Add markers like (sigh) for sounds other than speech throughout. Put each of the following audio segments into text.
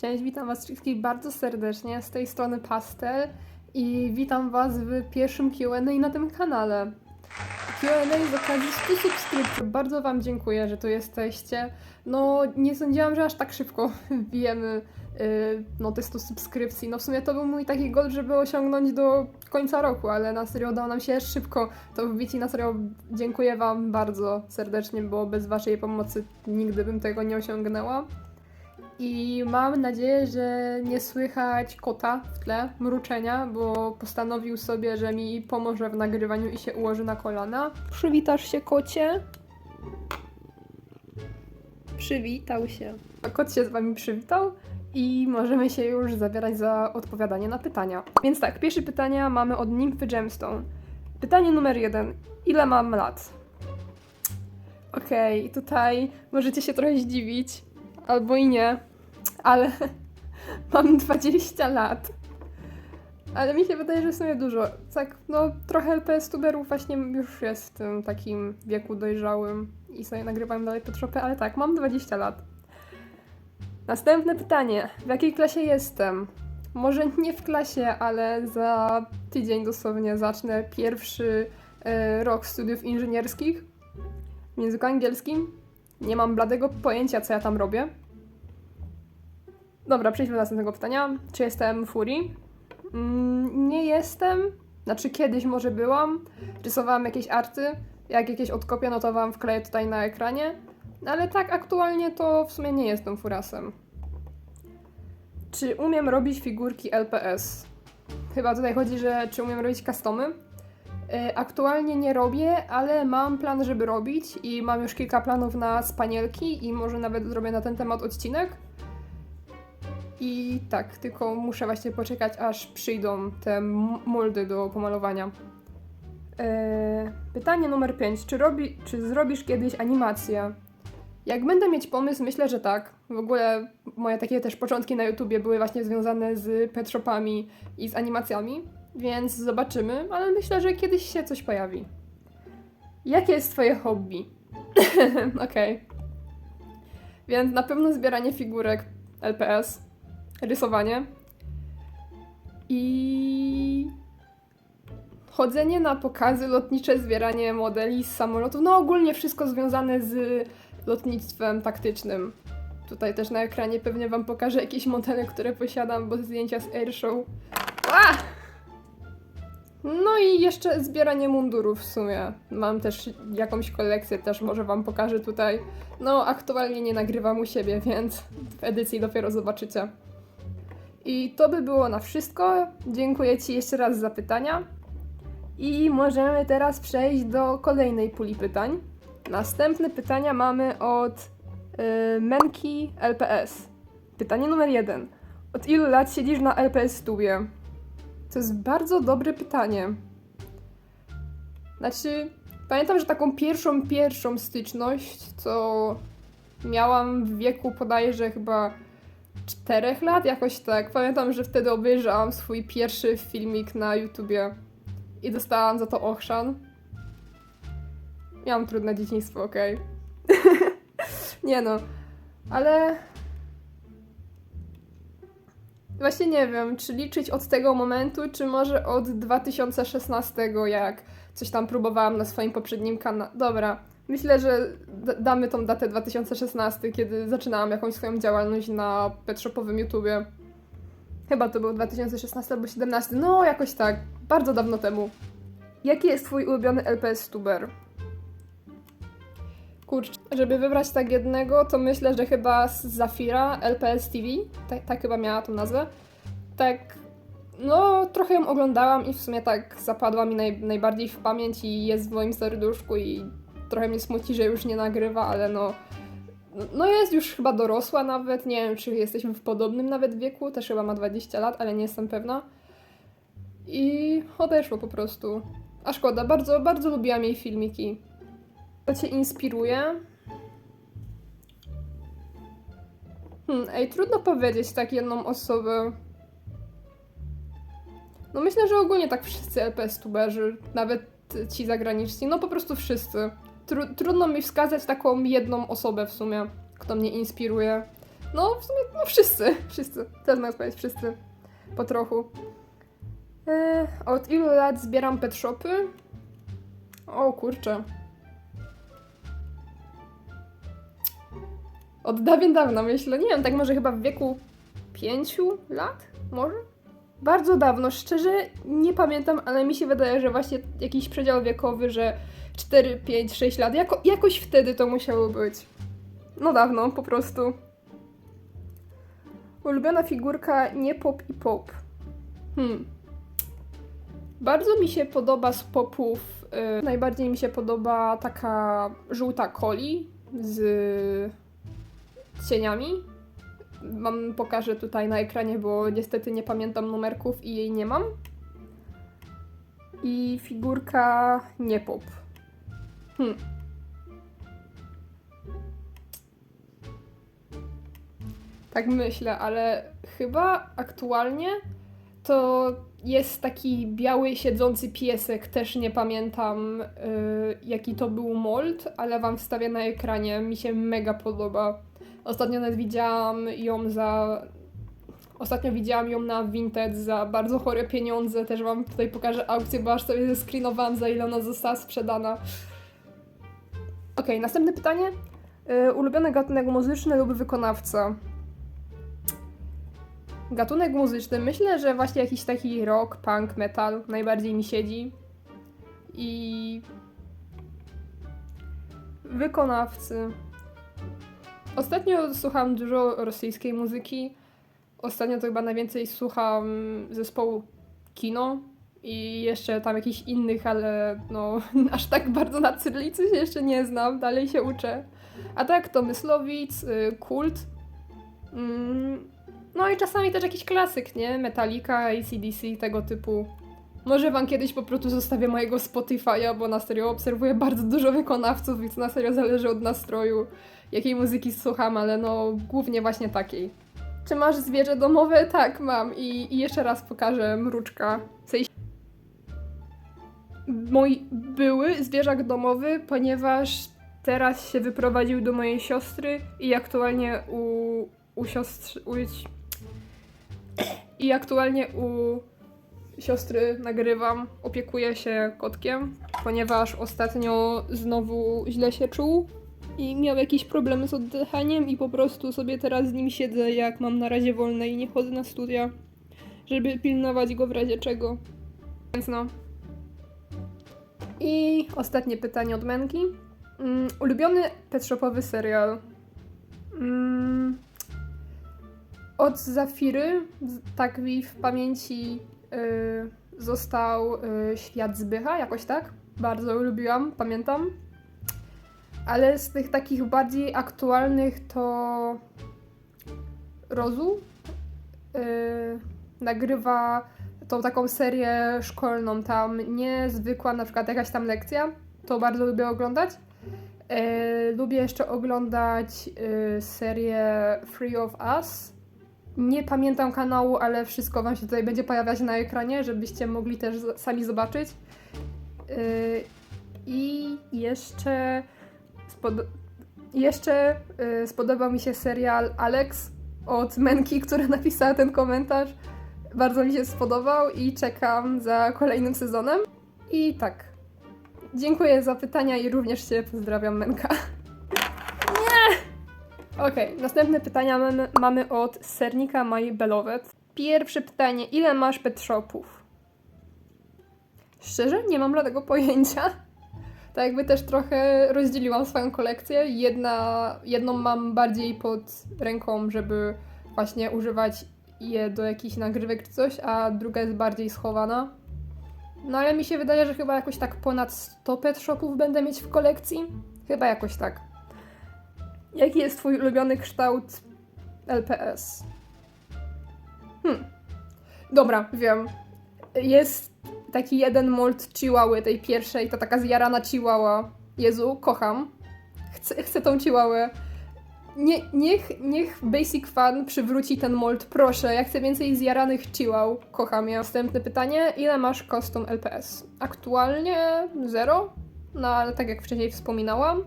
Cześć, witam Was wszystkich bardzo serdecznie z tej strony Pastel i witam Was w pierwszym QA na tym kanale. QA z okazji 100 subskrypcji. Bardzo Wam dziękuję, że tu jesteście. No, nie sądziłam, że aż tak szybko (laughs) wbijemy yy, no, te 100 subskrypcji. No, w sumie to był mój taki goal, żeby osiągnąć do końca roku, ale na serio udało nam się szybko to wbić i na serio dziękuję Wam bardzo serdecznie, bo bez Waszej pomocy nigdy bym tego nie osiągnęła. I mam nadzieję, że nie słychać kota w tle, mruczenia, bo postanowił sobie, że mi pomoże w nagrywaniu i się ułoży na kolana. Przywitasz się, kocie? Przywitał się. A kot się z wami przywitał i możemy się już zabierać za odpowiadanie na pytania. Więc tak, pierwsze pytania mamy od Nimfy Gemstone. Pytanie numer jeden. Ile mam lat? Okej, tutaj możecie się trochę zdziwić, albo i nie, ale (laughs) mam 20 lat. Ale mi się wydaje, że w sumie dużo. Tak, no trochę LPS tuberów właśnie już jest w tym takim wieku dojrzałym i sobie nagrywam dalej Petropę, ale tak, mam 20 lat. Następne pytanie. W jakiej klasie jestem? Może nie w klasie, ale za tydzień dosłownie zacznę pierwszy e, rok studiów inżynierskich w języku angielskim. Nie mam bladego pojęcia, co ja tam robię. Dobra, przejdźmy do następnego pytania. Czy jestem Furii? Mm, nie jestem. Znaczy kiedyś może byłam. Rysowałam jakieś arty. Jak jakieś odkopie notowałam, wkleję tutaj na ekranie. Ale tak, aktualnie to w sumie nie jestem furasem. Czy umiem robić figurki LPS? Chyba tutaj chodzi, że czy umiem robić customy. Y, Aktualnie nie robię, ale mam plan, żeby robić i mam już kilka planów na spanielki i może nawet zrobię na ten temat odcinek. I tak, tylko muszę właśnie poczekać, aż przyjdą te moldy do pomalowania. Eee, pytanie numer 5. Czy, czy zrobisz kiedyś animację? Jak będę mieć pomysł, myślę, że tak. W ogóle moje takie też początki na YouTubie były właśnie związane z pet shopami i z animacjami, więc zobaczymy, ale myślę, że kiedyś się coś pojawi. Jakie jest twoje hobby? (laughs) Okej. Więc na pewno zbieranie figurek LPS, rysowanie i chodzenie na pokazy lotnicze, zbieranie modeli z samolotów, no ogólnie wszystko związane z lotnictwem taktycznym. Tutaj też na ekranie pewnie wam pokażę jakieś modele, które posiadam, bo zdjęcia z Airshow. A! No i jeszcze zbieranie mundurów w sumie. Mam też jakąś kolekcję, też może wam pokażę tutaj. No, aktualnie nie nagrywam u siebie, więc w edycji dopiero zobaczycie. I to by było na wszystko. Dziękuję Ci jeszcze raz za pytania. I możemy teraz przejść do kolejnej puli pytań. Następne pytania mamy od y, Menki LPS. Pytanie numer jeden. Od ilu lat siedzisz na LPS Stubie? To jest bardzo dobre pytanie. Znaczy, pamiętam, że taką pierwszą, pierwszą styczność, co miałam w wieku bodajże chyba czterech lat, jakoś tak. Pamiętam, że wtedy obejrzałam swój pierwszy filmik na YouTubie i dostałam za to ochrzan. Miałam trudne dzieciństwo, okej. (laughs) nie no, ale... Właśnie nie wiem, czy liczyć od tego momentu, czy może od 2016, jak coś tam próbowałam na swoim poprzednim kanale. Dobra, myślę, że damy tą datę 2016, kiedy zaczynałam jakąś swoją działalność na petshopowym YouTubie. Chyba to był 2016 albo 2017, no jakoś tak, bardzo dawno temu. Jaki jest twój ulubiony LPS tuber? Kurczę, żeby wybrać tak jednego, to myślę, że chyba z Zafira LPS TV, tak, tak chyba miała tą nazwę. Tak, no trochę ją oglądałam i w sumie tak zapadła mi naj, najbardziej w pamięć i jest w moim serduszku i trochę mnie smuci, że już nie nagrywa, ale no no jest już chyba dorosła nawet, nie wiem czy jesteśmy w podobnym nawet wieku, też chyba ma 20 lat, ale nie jestem pewna. I odeszło po prostu. A szkoda, bardzo, bardzo lubiłam jej filmiki. To cię inspiruje? Hmm, ej, trudno powiedzieć tak jedną osobę. No myślę, że ogólnie tak wszyscy LPS tuberzy, nawet ci zagraniczni, no po prostu wszyscy. Tru trudno mi wskazać taką jedną osobę w sumie, kto mnie inspiruje. No, w sumie, no wszyscy, wszyscy. Jest moja odpowiedź, wszyscy. Po trochu. E, od ilu lat zbieram pet shopy? O kurczę. Od dawien dawna myślę. Nie wiem, tak może chyba w wieku pięciu lat? Może? Bardzo dawno, szczerze nie pamiętam, ale mi się wydaje, że właśnie jakiś przedział wiekowy, że 4, 5, 6 lat. Jako, jakoś wtedy to musiało być. No dawno, po prostu. Ulubiona figurka nie pop i pop. Hmm. Bardzo mi się podoba z popów. y, najbardziej mi się podoba taka żółta coli z cieniami. Mam, pokażę tutaj na ekranie, bo niestety nie pamiętam numerków i jej nie mam. I figurka nie pop. Hmm. Tak myślę, ale chyba aktualnie to jest taki biały siedzący piesek, też nie pamiętam y, jaki to był mold, ale wam wstawię na ekranie, mi się mega podoba. Ostatnio nawet widziałam ją za... Ostatnio widziałam ją na Vinted za bardzo chore pieniądze, też wam tutaj pokażę aukcję, bo aż sobie zescreenowałam za ile ona została sprzedana. Okej, następne pytanie. Y, ulubiony gatunek muzyczny lub wykonawca? Gatunek muzyczny, myślę, że właśnie jakiś taki rock, punk, metal najbardziej mi siedzi. I wykonawcy. Ostatnio słucham dużo rosyjskiej muzyki. Ostatnio to chyba najwięcej słucham zespołu Kino i jeszcze tam jakichś innych, ale no (laughs) aż tak bardzo na cyrylicy się jeszcze nie znam, dalej się uczę. A tak to Myslowic, y, Kult. Mm, no i czasami też jakiś klasyk, nie? Metallica, ACDC, tego typu. Może wam kiedyś po prostu zostawię mojego Spotify'a, bo na serio obserwuję bardzo dużo wykonawców to na serio zależy od nastroju, jakiej muzyki słucham, ale no głównie właśnie takiej. Czy masz zwierzę domowe? Tak, mam i, i jeszcze raz pokażę mruczka. W sensie mój były zwierzak domowy, ponieważ teraz się wyprowadził do mojej siostry i aktualnie u, u siostry... U, I aktualnie u siostry nagrywam, opiekuję się kotkiem, ponieważ ostatnio znowu źle się czuł i miał jakieś problemy z oddychaniem i po prostu sobie teraz z nim siedzę, jak mam na razie wolne i nie chodzę na studia, żeby pilnować go w razie czego. Więc no. I ostatnie pytanie od Menki. Mm, ulubiony pet shopowy serial? Mm, od Zafiry, tak mi w pamięci został y, Świat Zbycha, jakoś tak. Bardzo lubiłam, pamiętam. Ale z tych takich bardziej aktualnych to Rozu y, nagrywa tą taką serię szkolną, tam niezwykła na przykład jakaś tam lekcja, to bardzo lubię oglądać. Lubię jeszcze oglądać y, serię Free of Us. Nie pamiętam kanału, ale wszystko Wam się tutaj będzie pojawiać na ekranie, żebyście mogli też sami zobaczyć. Y, I jeszcze, spod- jeszcze y, spodobał mi się serial Alex od Menki, która (laughs) napisała ten komentarz. Bardzo mi się spodobał i czekam za kolejnym sezonem. I tak. Dziękuję za pytania i również Cię pozdrawiam, Menka. (laughs) Okej, następne pytania mamy, mamy od Sernika My Beloved. Pierwsze pytanie, ile masz pet shopów? Szczerze, nie mam żadnego pojęcia. Tak jakby też trochę rozdzieliłam swoją kolekcję. Jedna, jedną mam bardziej pod ręką, żeby właśnie używać je do jakichś nagrywek czy coś, a druga jest bardziej schowana. No ale mi się wydaje, że chyba jakoś tak ponad 100 pet shopów będę mieć w kolekcji. Chyba jakoś tak. Jaki jest twój ulubiony kształt LPS? Hmm. Dobra, wiem. Jest taki jeden mold Chihuahua, tej pierwszej, to taka zjarana Chihuahua. Jezu, kocham. Chcę, chcę tą Chihuahuę. Nie, niech, niech Basic Fan przywróci ten mold, proszę. Ja chcę więcej zjaranych Chihuahua. Kocham je. Następne pytanie. Ile masz custom LPS? Aktualnie zero, no ale tak jak wcześniej wspominałam.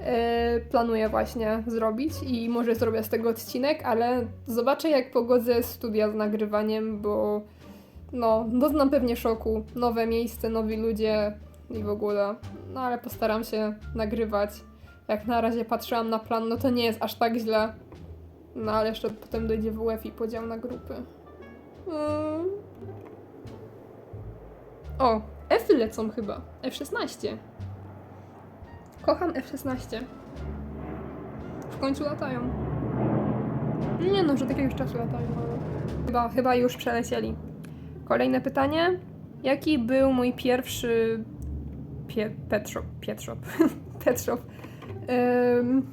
E, planuję właśnie zrobić i może zrobię z tego odcinek, ale zobaczę jak pogodzę studia z nagrywaniem, bo no, doznam pewnie szoku. Nowe miejsce, nowi ludzie i w ogóle. No ale postaram się nagrywać. Jak na razie patrzyłam na plan, no to nie jest aż tak źle. No ale jeszcze potem dojdzie WF i podział na grupy. Mm. O, F lecą chyba. F16. Kocham F16. W końcu latają. Nie no, że od jakiegoś czasu latają, ale... Chyba, chyba już przelecieli. Kolejne pytanie. Jaki był mój pierwszy pie, pet shop? Pet shop. pet shop. Ym,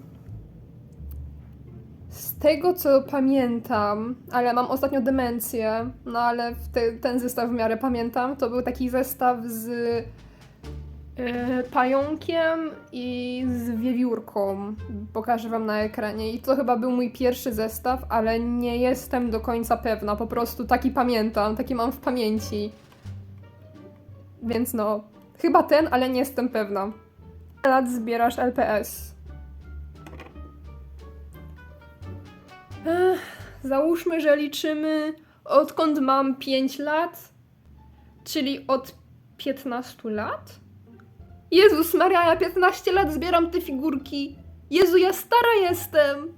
z tego co pamiętam, ale mam ostatnio demencję, no ale te, ten zestaw w miarę pamiętam, to był taki zestaw z yy, pająkiem i z wiewiórką. Pokażę wam na ekranie. I to chyba był mój pierwszy zestaw, ale nie jestem do końca pewna. Po prostu taki pamiętam, taki mam w pamięci. Więc no, chyba ten, ale nie jestem pewna. Lat zbierasz LPS? Ech, załóżmy, że liczymy odkąd mam 5 lat, czyli od 15 lat? Jezus Maria, ja 15 lat zbieram te figurki. Jezu, ja stara jestem.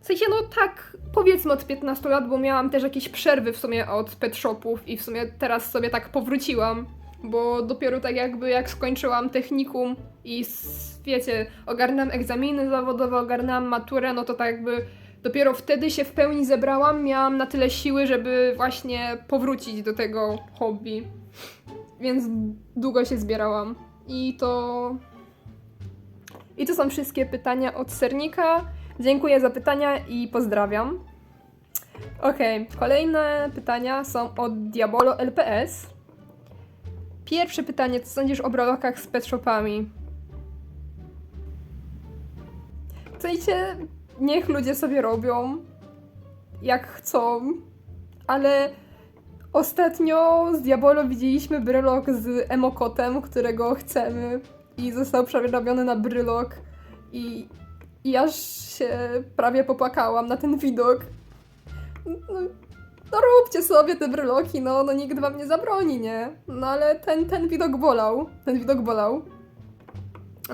W sensie, no tak, powiedzmy od 15 lat, bo miałam też jakieś przerwy w sumie od pet shopów i w sumie teraz sobie tak powróciłam, bo dopiero tak jakby jak skończyłam technikum i wiecie, ogarnęłam egzaminy zawodowe, ogarnęłam maturę, no to tak jakby dopiero wtedy się w pełni zebrałam, miałam na tyle siły, żeby właśnie powrócić do tego hobby. Więc długo się zbierałam. I to. I to są wszystkie pytania od sernika. Dziękuję za pytania i pozdrawiam. Okej, kolejne pytania są od Diabolo LPS. Pierwsze pytanie, co sądzisz o brolokach z pet shopami? Sensie, niech ludzie sobie robią jak chcą, ale ostatnio z Diabolo widzieliśmy brylok z emokotem, którego chcemy i został przerobiony na brylok i, i aż się prawie popłakałam na ten widok. No, no róbcie sobie te bryloki, no, no nikt wam nie zabroni, nie? No ale ten, ten widok bolał, ten widok bolał.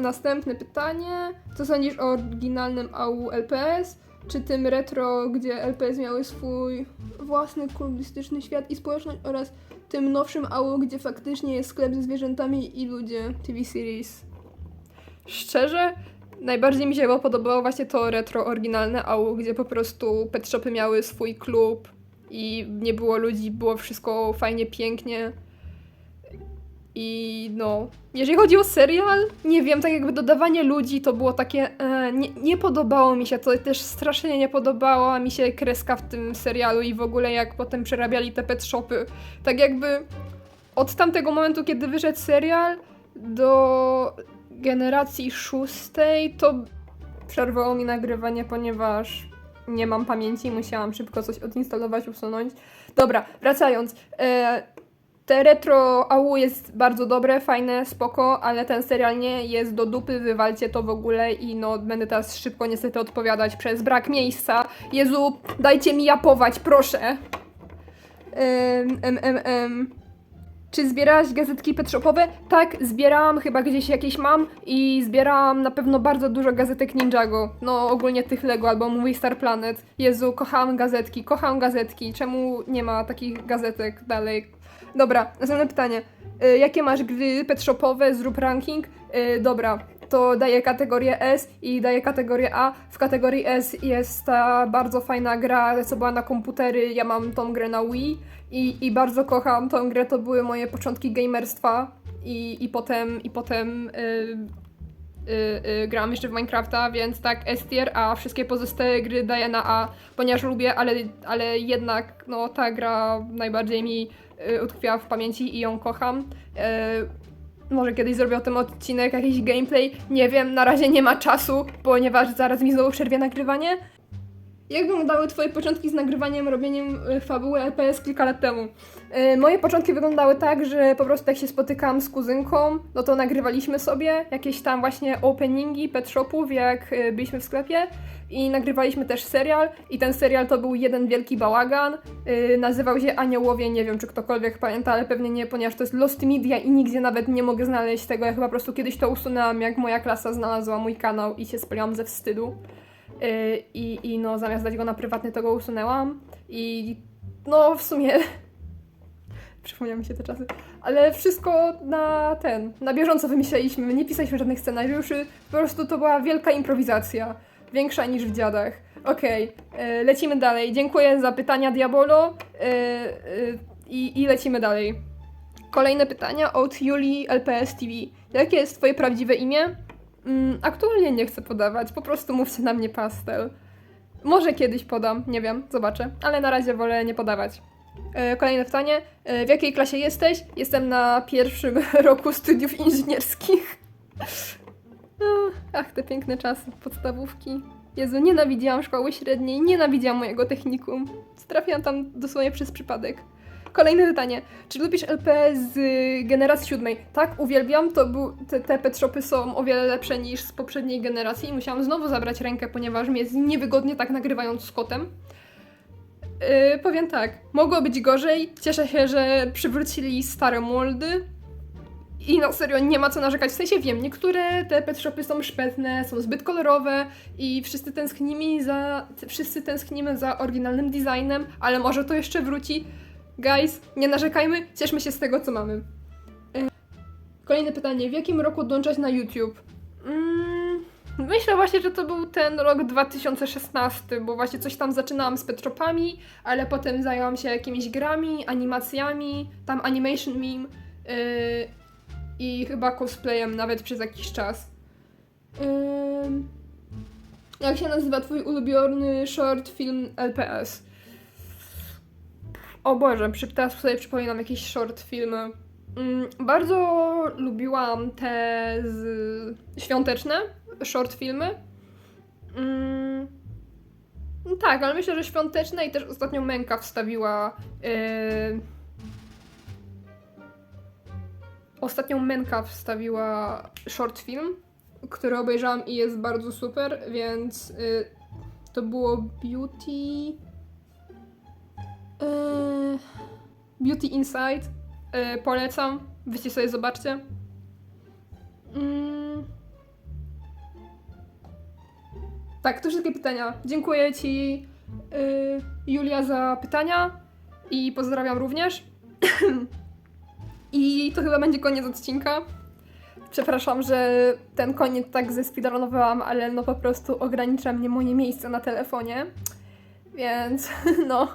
Następne pytanie. Co sądzisz o oryginalnym AU LPS? Czy tym retro, gdzie LPS miały swój własny kulturystyczny świat i społeczność oraz tym nowszym AU, gdzie faktycznie jest sklep ze zwierzętami i ludzie TV series? Szczerze, najbardziej mi się podobało właśnie to retro oryginalne AU, gdzie po prostu pet shopy miały swój klub i nie było ludzi, było wszystko fajnie, pięknie. I no, jeżeli chodzi o serial, nie wiem, tak jakby dodawanie ludzi to było takie. E, nie, nie podobało mi się to, też strasznie nie podobała mi się kreska w tym serialu i w ogóle jak potem przerabiali te pet shopy. Tak jakby od tamtego momentu, kiedy wyszedł serial do generacji szóstej, to przerwało mi nagrywanie, ponieważ nie mam pamięci, musiałam szybko coś odinstalować, usunąć. Dobra, wracając. E, te retro AU jest bardzo dobre, fajne, spoko, ale ten serial nie jest do dupy, wywalcie to w ogóle i no będę teraz szybko niestety odpowiadać przez brak miejsca. Jezu, dajcie mi japować, proszę. Em, em, em, em. Czy zbierałaś gazetki petshopowe? Tak, zbierałam, chyba gdzieś jakieś mam i zbierałam na pewno bardzo dużo gazetek Ninjago. No ogólnie tych Lego albo Movie Star Planet. Jezu, kocham gazetki, kocham gazetki. Czemu nie ma takich gazetek dalej? Dobra, następne pytanie. Y, jakie masz gry petshopowe? Zrób ranking. Y, dobra, to daję kategorię S i daję kategorię A. W kategorii S jest ta bardzo fajna gra, co była na komputery. Ja mam tą grę na Wii i, i bardzo kocham tą grę. To były moje początki gamerstwa i, i potem, i potem y, y, y, grałam jeszcze w Minecrafta, więc tak S tier, a wszystkie pozostałe gry daję na A, ponieważ lubię, ale, ale jednak no, ta gra najbardziej mi y, utkwiła w pamięci i ją kocham. Może kiedyś zrobię o tym odcinek, jakiś gameplay. Nie wiem, na razie nie ma czasu, ponieważ zaraz mi znowu przerwie nagrywanie. Jak wyglądały Twoje początki z nagrywaniem, robieniem y, fabuły LPS kilka lat temu? Y, Moje początki wyglądały tak, że po prostu jak się spotykałam z kuzynką, no to nagrywaliśmy sobie jakieś tam właśnie openingi pet shopów, jak byliśmy w sklepie i nagrywaliśmy też serial i ten serial to był jeden wielki bałagan. Nazywał się Aniołowie, nie wiem czy ktokolwiek pamięta, ale pewnie nie, ponieważ to jest Lost Media i nigdzie nawet nie mogę znaleźć tego. Ja chyba po prostu kiedyś to usunęłam, jak moja klasa znalazła mój kanał i się spaliłam ze wstydu. Y, I, I no, zamiast dać go na prywatny, to go usunęłam. I no, w sumie. (laughs) Przypomniały mi się te czasy. Ale wszystko na ten, na bieżąco wymyślaliśmy. Nie pisaliśmy żadnych scenariuszy. Po prostu to była wielka improwizacja. Większa niż w dziadach. Okej, y, lecimy dalej. Dziękuję za pytania, Diabolo. Y, y, i, I lecimy dalej. Kolejne pytania od Julii LPS TV. Jakie jest Twoje prawdziwe imię? Mm, aktualnie nie chcę podawać, po prostu mówcie na mnie pastel. Może kiedyś podam, nie wiem, zobaczę, ale na razie wolę nie podawać. E, Kolejne pytanie. E, W jakiej klasie jesteś? Jestem na pierwszym (laughs) roku studiów inżynierskich. Ach, (laughs) Ach, te piękne czasy, podstawówki. Jezu, nienawidziłam szkoły średniej, nienawidziłam mojego technikum. Trafiłam tam dosłownie przez przypadek. Kolejne pytanie. Czy lubisz LP z generacji siódmej? Tak, uwielbiam. To był, te, te pet shopy są o wiele lepsze niż z poprzedniej generacji i musiałam znowu zabrać rękę, ponieważ mi jest niewygodnie tak nagrywając z kotem. Yy, powiem tak, mogło być gorzej. Cieszę się, że przywrócili stare moldy. I no serio, nie ma co narzekać. W sensie wiem, niektóre te pet shopy są szpetne, są zbyt kolorowe i wszyscy tęsknimy za, wszyscy tęsknimy za oryginalnym designem, ale może to jeszcze wróci. Guys, nie narzekajmy, cieszmy się z tego, co mamy. Y, Kolejne pytanie. W jakim roku dołączać na YouTube? Mm, myślę właśnie, że to był ten rok 2016, bo właśnie coś tam zaczynałam z pet shopami, ale potem zajęłam się jakimiś grami, animacjami, tam animation meme yy, i chyba cosplayem nawet przez jakiś czas. Ym, jak się nazywa twój ulubiony short film LPS? O Boże, teraz sobie przypominam jakieś short filmy. Mm, bardzo lubiłam te z... świąteczne short filmy. Mm, tak, ale myślę, że świąteczne i też ostatnio Męka wstawiła. Yy... Ostatnią Męka wstawiła short film, który obejrzałam i jest bardzo super, więc yy, to było Beauty. Yy, Beauty Inside. Yy, polecam. Wyście sobie zobaczcie. Mm. Tak, to wszystkie pytania. Dziękuję Ci, yy, Julia, za pytania i pozdrawiam również. (clears throat) I to chyba będzie koniec odcinka. Przepraszam, że ten koniec tak zespeedrunowałam, ale no po prostu ogranicza mnie moje miejsce na telefonie. Więc (laughs) no,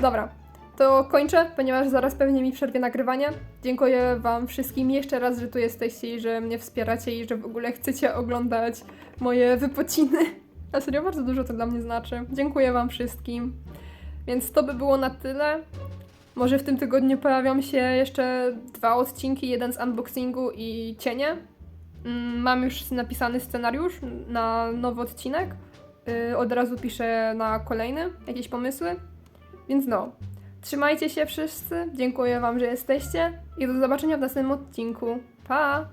Dobra, to kończę, ponieważ zaraz pewnie mi przerwie nagrywanie. Dziękuję Wam wszystkim jeszcze raz, że tu jesteście i że mnie wspieracie i że w ogóle chcecie oglądać moje wypociny. (laughs) Na serio, bardzo dużo to dla mnie znaczy. Dziękuję Wam wszystkim. Więc to by było na tyle. Może w tym tygodniu pojawią się jeszcze dwa odcinki, jeden z unboxingu i cienie. Mm, Mam już napisany scenariusz na nowy odcinek. Yy, Od razu piszę na kolejny jakieś pomysły. Więc no, trzymajcie się wszyscy, dziękuję Wam, że jesteście i do zobaczenia w następnym odcinku. Pa!